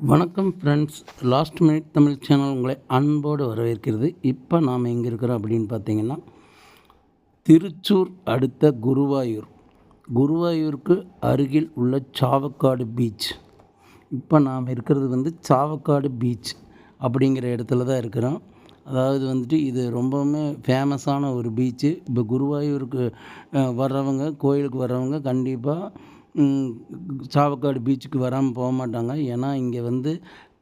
வணக்கம் friends last minute Tamil channel உங்களை அன்போடு வரவேற்கிறது. இப்போ நாம் எங்கே இருக்கிறோம் அப்படின்னு பார்த்தீங்கன்னா திருச்சூர் அடுத்த குருவாயூர். குருவாயூருக்கு அருகில் உள்ள சாவக்காடு பீச் இப்போ நாம் இருக்கிறது வந்து சாவக்காடு பீச் அப்படிங்கிற இடத்துல தான் இருக்கிறோம். அதாவது வந்துட்டு இது ரொம்பவுமே ஃபேமஸான ஒரு பீச்சு இப்போ குருவாயூருக்கு வர்றவங்க கோயிலுக்கு வர்றவங்க கண்டிப்பாக சாவக்காடு பீச்சுக்கு வராமல் போக மாட்டாங்க. ஏன்னா இங்கே வந்து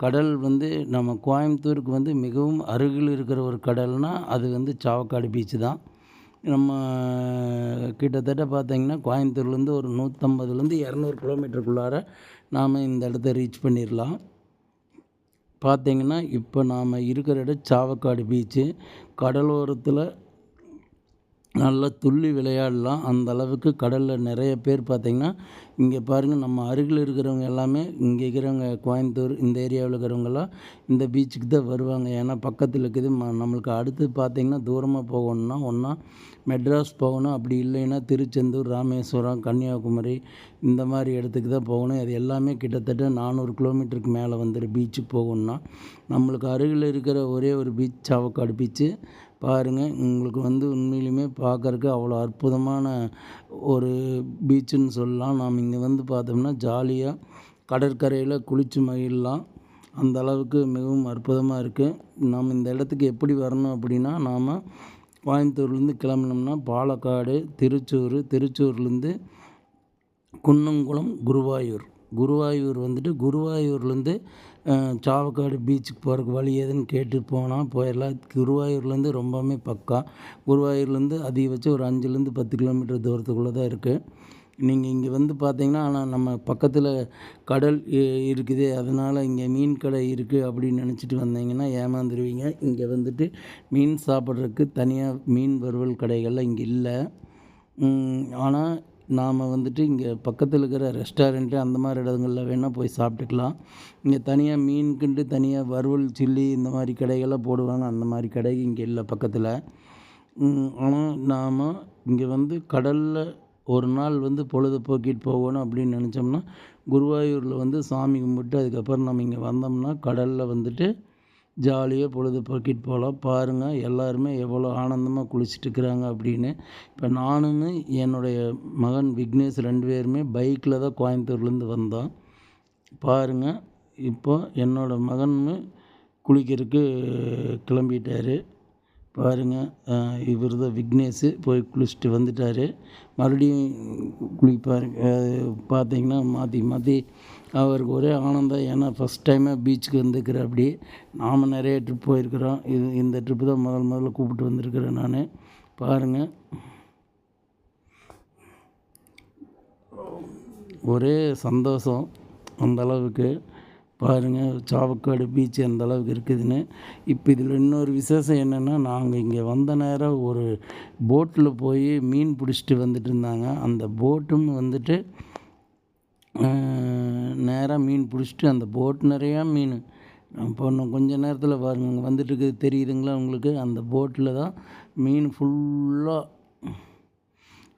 கடல் வந்து நம்ம கோயம்புத்தூருக்கு வந்து மிகவும் அருகில் இருக்கிற ஒரு கடல்னால் அது வந்து சாவக்காடு பீச்சு தான். நம்ம கிட்டத்தட்ட பார்த்தீங்கன்னா கோயம்புத்தூர்லேருந்து ஒரு நூற்றம்பதுலேருந்து இரநூறு கிலோமீட்டருக்குள்ளார நாம் இந்த இடத்த ரீச் பண்ணிடலாம் பார்த்தீங்கன்னா இப்போ நாம் இருக்கிற இடம் சாவக்காடு பீச்சு. கடலோரத்தில் நல்லா துள்ளி விளையாடலாம். அந்த அளவுக்கு கடலில் நிறைய பேர் பார்த்திங்கன்னா இங்கே பாருங்கள் நம்ம அருகில் இருக்கிறவங்க எல்லாமே இங்கே இருக்கிறவங்க கோயம்புத்தூர் இந்த ஏரியாவில் இருக்கிறவங்கெல்லாம் இந்த பீச்சுக்கு தான் வருவாங்க. ஏன்னா பக்கத்தில் இருக்குது ம- நம்மளுக்கு அடுத்து பார்த்திங்கன்னா தூரமாக போகணுன்னா ஒன்றா மெட்ராஸ் போகணும். அப்படி இல்லைன்னா திருச்செந்தூர் ராமேஸ்வரம் கன்னியாகுமரி இந்த மாதிரி இடத்துக்கு தான் போகணும். அது எல்லாமே கிட்டத்தட்ட நானூறு கிலோமீட்டருக்கு மேலே வந்துடும் பீச்சுக்கு போகணுன்னா நம்மளுக்கு அருகில் இருக்கிற ஒரே ஒரு பீச் சாவக்காடு பீச்சு பாருங்கள் உங்களுக்கு வந்து உண்மையிலுமே பார்க்கறக்கு அவ்வளோ அற்புதமான ஒரு பீச்சுன்னு சொல்லலாம். நாம் இங்கே வந்து பார்த்தோம்னா ஜாலியாக கடற்கரையில் குளிச்சு மகிழலாம். அந்த அளவுக்கு மிகவும் அற்புதமாக இருக்குது நாம் இந்த இடத்துக்கு எப்படி வரணும் அப்படின்னா நாம் கோயம்புத்தூர்லேருந்து கிளம்பினோம்னா பாலக்காடு திருச்சூர் திருச்சூர்லேருந்து குன்னங்குளம் குருவாயூர். குருவாயூர் வந்துட்டு குருவாயூர்லேருந்து சாவக்காடு பீச்சுக்கு போகிறக்கு வழி எதுன்னு கேட்டு போனால் போயிடலாம் குருவாயூர்லேருந்து ரொம்பவுமே பக்கா. குருவாயூர்லேருந்து அதிகபட்சம் ஒரு அஞ்சுலேருந்து பத்து கிலோமீட்டர் தூரத்துக்குள்ளே தான் இருக்குது நீங்கள் இங்கே வந்து பார்த்தீங்கன்னா ஆனால் நம்ம பக்கத்தில் கடல் இ- இருக்குது. அதனால் இங்கே மீன் கடை இருக்குது அப்படின்னு நினச்சிட்டு வந்தீங்கன்னா ஏமாந்துருவீங்க. இங்கே வந்துட்டு மீன் சாப்பிட்றதுக்கு தனியாக மீன் வறுவல் கடைகள்லாம் இங்கே இல்லை. ஆனால் நாம் வந்துட்டு இங்கே பக்கத்தில் இருக்கிற ரெஸ்டாரண்ட்டு அந்த மாதிரி இடங்களில் வேணால் போய் சாப்பிட்டுக்கலாம். இங்கே தனியாக மீனுக்குன்ட்டு தனியாக வறுவல் சில்லி இந்த மாதிரி கடைகள்லாம் போடுவாங்க. அந்த மாதிரி கடை இங்கே இல்லை பக்கத்தில். ஆனால் நாம் இங்கே வந்து கடலில் ஒரு நாள் வந்து பொழுதுபோக்கிட்டு போகணும் அப்படின்னு நினச்சோம்னா குருவாயூரில் வந்து சாமி கும்பிட்டு அதுக்கப்புறம் நம்ம இங்கே வந்தோம்னா கடலில் வந்துட்டு ஜாலியாக பொழுதுபோக்கிட்டு போகலாம் பாருங்கள் எல்லாருமே எவ்வளோ ஆனந்தமாக குளிச்சுட்டு இருக்கிறாங்க அப்படின்னு. இப்போ நானும் என்னுடைய மகன் விக்னேஷ் ரெண்டு பேருமே பைக்கில் தான் கோயம்புத்தூர்லேருந்து வந்தோம். பாருங்கள் இப்போ என்னோடய மகனும் குளிக்கிறதுக்கு கிளம்பிட்டார். பாருங்கள் இவர் தான் விக்னேஷ் போய் குளிச்சுட்டு வந்துட்டார். மறுபடியும் குளிப்பார் பார்த்தீங்கன்னா மாற்றி மாற்றி அவருக்கு ஒரே ஆனந்தம். ஏன்னா ஃபஸ்ட் டைமாக பீச்சுக்கு வந்துருக்கிற அப்படி நாம் நிறைய ட்ரிப் போயிருக்கிறோம். இது இந்த ட்ரிப்பு தான் முதல் முதல்ல கூப்பிட்டு வந்திருக்கிறேன் நான். பாருங்கள் ஒரே சந்தோஷம் அந்தளவுக்கு பாருங்கள் சாவக்காடு பீச் அந்த அளவுக்கு இருக்குதுன்னு. இப்போ இதில் இன்னொரு விசேஷம் என்னென்னா நாங்கள் இங்கே வந்த நேரம் ஒரு போட்டில் போய் மீன் பிடிச்சிட்டு வந்துட்டு இருந்தாங்க. அந்த போட்டும் வந்துட்டு நேராக மீன் பிடிச்சிட்டு அந்த போட் நிறையா மீன். இப்போ இன்னும் கொஞ்சம் நேரத்தில் பாருங்க வந்துட்டு இருக்குது தெரியுதுங்களா உங்களுக்கு? அந்த போட்டில் தான் மீன் ஃபுல்லாக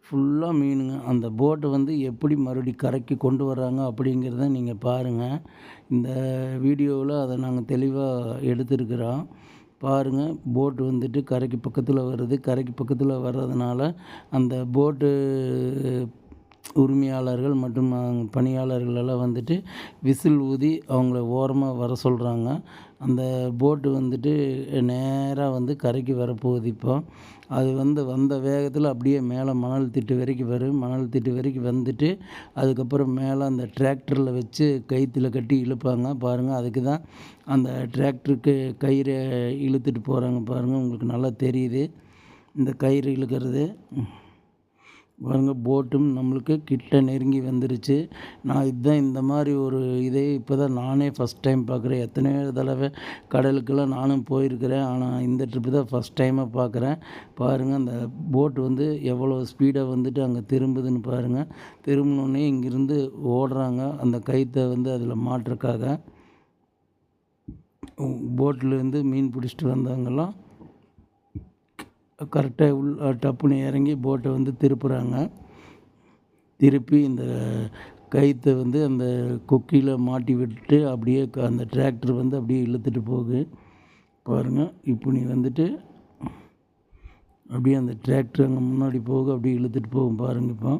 ஃபுல்லாக மீனுங்க. அந்த போட்டை வந்து எப்படி மறுபடி கரைக்கு கொண்டு வர்றாங்க அப்படிங்கிறத நீங்கள் பாருங்கள் இந்த வீடியோவில் அதை நாங்கள் தெளிவாக எடுத்திருக்கிறோம். பாருங்கள் போட்டு வந்துட்டு கரைக்கு பக்கத்தில் வருது. கரைக்கு பக்கத்தில் வர்றதுனால அந்த போட்டு உரிமையாளர்கள் மற்றும் பணியாளர்களெல்லாம் பணியாளர்கள் எல்லாம் வந்துட்டு விசில் ஊதி அவங்கள ஓரமாக வர சொல்கிறாங்க அந்த போட்டு வந்துட்டு நேராக வந்து கரைக்கு வரப்போகுது இப்போ. அது வந்து வந்த வேகத்தில் அப்படியே மேலே மணல் திட்டு வரைக்கும் வரும். மணல் திட்டு வரைக்கும் வந்துட்டு அதுக்கப்புறம் மேலே அந்த டிராக்டரில் வச்சு கயிற்றுல கட்டி இழுப்பாங்க. பாருங்கள் அதுக்கு தான் அந்த டிராக்டருக்கு கயிறை இழுத்துட்டு போகிறாங்க பாருங்கள் உங்களுக்கு நல்லா தெரியுது. இந்த கயிறு இழுக்கிறது. பாருங்கள் போட்டும் நம்மளுக்கு கிட்ட நெருங்கி வந்துருச்சு. நான் இதுதான் இந்த மாதிரி ஒரு இதே இப்போ தான் நானே ஃபஸ்ட் டைம் பார்க்குறேன் எத்தனையோ தடவை கடலுக்கெல்லாம் நானும் போயிருக்கிறேன். ஆனால் இந்த ட்ரிப்பு தான் ஃபஸ்ட் டைமாக பார்க்குறேன் பாருங்கள் அந்த போட் வந்து எவ்வளோ ஸ்பீடாக வந்துட்டு அங்கே திரும்புதுன்னு பாருங்கள் திரும்பினோடனே இங்கேருந்து ஓடுறாங்க. அந்த கைத்தை வந்து அதில் மாட்டுறக்காக போட்டிலேருந்து மீன் பிடிச்சிட்டு வந்தவங்கெல்லாம் கரெக்டாக உள் டப்புன்னு இறங்கி போட்டை வந்து திருப்புறாங்க. திருப்பி இந்த கயிற்றை வந்து அந்த கொக்கியில் மாட்டி விட்டுட்டு அப்படியே க அந்த டிராக்டர் வந்து அப்படியே இழுத்துட்டு போகுது. பாருங்கள் இப்போ நீ வந்துட்டு அப்படியே அந்த டிராக்டர் அங்கே முன்னாடி போக அப்படியே இழுத்துட்டு போகும் பாருங்கள் இப்போ.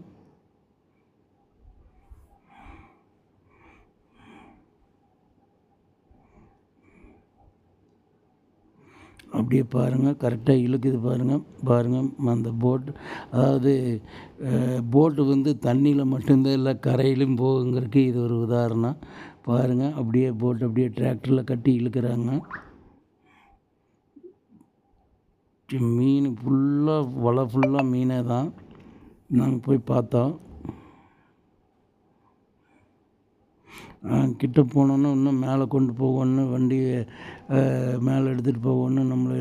அப்படியே பாருங்கள் கரெக்டாக இழுக்குது பாருங்கள் பாருங்கள் அந்த போட் அதாவது போட்டு வந்து தண்ணியில் மட்டும்தான் இல்லை கரையிலும் போகுங்கிறதுக்கு இது ஒரு உதாரணம். பாருங்கள் அப்படியே போட்டு அப்படியே டிராக்டரில் கட்டி இழுக்கிறாங்க. மீன் ஃபுல்லாக வலை ஃபுல்லாக மீனே தான். நாங்கள் போய் பார்த்தோம். கிட்ட போனோன்னே இன்னும் மேலே கொண்டு போகணுன்னு வண்டியை மேலே எடுத்துகிட்டு போகணும் நம்மளை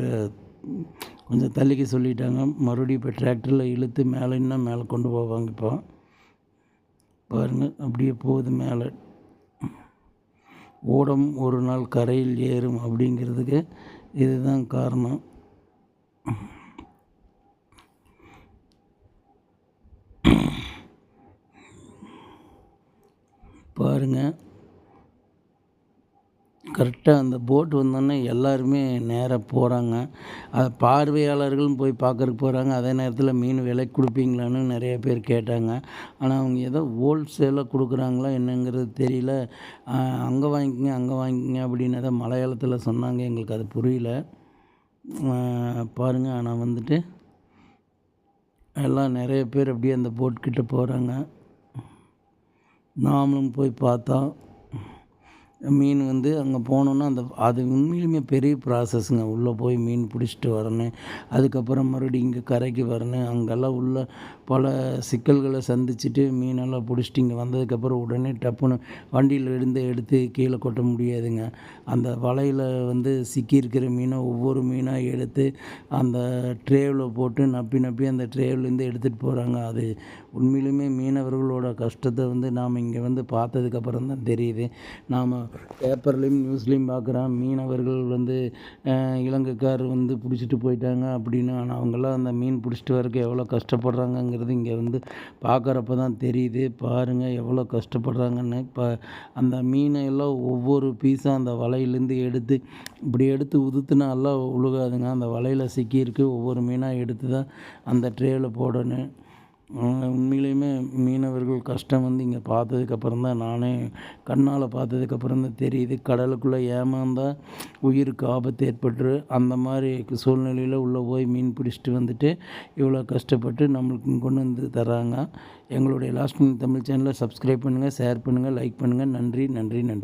கொஞ்சம் தள்ளிக்க சொல்லிட்டாங்க. மறுபடியும் இப்போ டிராக்டரில் இழுத்து மேலே இன்னும் மேலே கொண்டு போவாங்க இப்போ. பாருங்கள் அப்படியே போகுது மேலே. ஓடம் ஒரு நாள் கரையில் ஏறும் அப்படிங்கிறதுக்கு இதுதான் காரணம். பாருங்கள் கரெக்டாக அந்த போட் வந்தோடனே எல்லாருமே நேராக போகிறாங்க. அதை பார்வையாளர்களும் போய் பார்க்கறக்கு போகிறாங்க. அதே நேரத்தில் மீன் விலைக்கு கொடுப்பீங்களான்னு நிறைய பேர் கேட்டாங்க. ஆனால் அவங்க ஏதோ ஹோல்சேலாக கொடுக்குறாங்களா என்னங்கிறது தெரியல. அங்கே வாங்கிக்கங்க அங்கே வாங்கிக்கங்க அப்படின்னு ஏதோ மலையாளத்தில் சொன்னாங்க. எங்களுக்கு அது புரியல. பாருங்கள் ஆனால் வந்துட்டு எல்லாம் நிறைய பேர் அப்படியே அந்த போட்கிட்ட போகிறாங்க. நாமளும் போய் பார்த்தோம் மீன் வந்து அங்கே போனோன்னா அந்த அது உண்மையிலுமே பெரிய ப்ராசஸ்ங்க உள்ளே போய் மீன் பிடிச்சிட்டு வரணும். அதுக்கப்புறம் மறுபடியும் இங்கே கரைக்கு வரணும். அங்கெல்லாம் உள்ள பல சிக்கல்களை சந்திச்சுட்டு மீனெல்லாம் பிடிச்சிட்டு இங்கே வந்ததுக்கப்புறம் உடனே டப்புன்னு வண்டியில் இருந்து எடுத்து கீழே கொட்ட முடியாதுங்க. அந்த வலையில் வந்து சிக்கியிருக்கிற மீனை ஒவ்வொரு மீனாக எடுத்து அந்த ட்ரேவில் போட்டு நப்பி நப்பி அந்த ட்ரேவிலேருந்து எடுத்துகிட்டு போகிறாங்க அது உண்மையிலுமே மீனவர்களோட கஷ்டத்தை வந்து நாம் இங்கே வந்து பார்த்ததுக்கப்புறம் தான் தெரியுது. நாம் பேப்பர்லேயும் நியூஸ்லேயும் பார்க்குறோம் மீனவர்கள் வந்து இலங்கைக்கார் வந்து பிடிச்சிட்டு போயிட்டாங்க அப்படின்னு. ஆனால் அவங்கெல்லாம் அந்த மீன் பிடிச்சிட்டு வரக்கு எவ்வளோ கஷ்டப்படுறாங்க அப்படிங்கிறது இங்கே வந்து பார்க்குறப்ப தான் தெரியுது. பாருங்கள் எவ்வளோ கஷ்டப்படுறாங்கன்னு. இப்போ அந்த மீனை எல்லாம் ஒவ்வொரு பீஸாக அந்த வலையிலேருந்து எடுத்து இப்படி எடுத்து உதுத்துனா எல்லாம் உழுகாதுங்க. அந்த வலையில் சிக்கியிருக்கு. ஒவ்வொரு மீனாக எடுத்து தான் அந்த ட்ரேவில் போடணும். உண்மையிலேயுமே மீனவர்கள் கஷ்டம் வந்து இங்கே பார்த்ததுக்கப்புறம் தான் நானே கண்ணால் பார்த்ததுக்கப்புறம் தான் தெரியுது. கடலுக்குள்ளே ஏமாந்தால் உயிருக்கு ஆபத்து ஏற்பட்டுரு அந்த மாதிரி சூழ்நிலையில் உள்ளே போய் மீன் பிடிச்சிட்டு வந்துட்டு இவ்வளோ கஷ்டப்பட்டு நம்மளுக்கு கொண்டு வந்து தராங்க எங்களுடைய லாஸ்ட் தமிழ் சேனலை சப்ஸ்கிரைப் பண்ணுங்கள் ஷேர் பண்ணுங்கள் லைக் பண்ணுங்கள் நன்றி நன்றி நன்றி.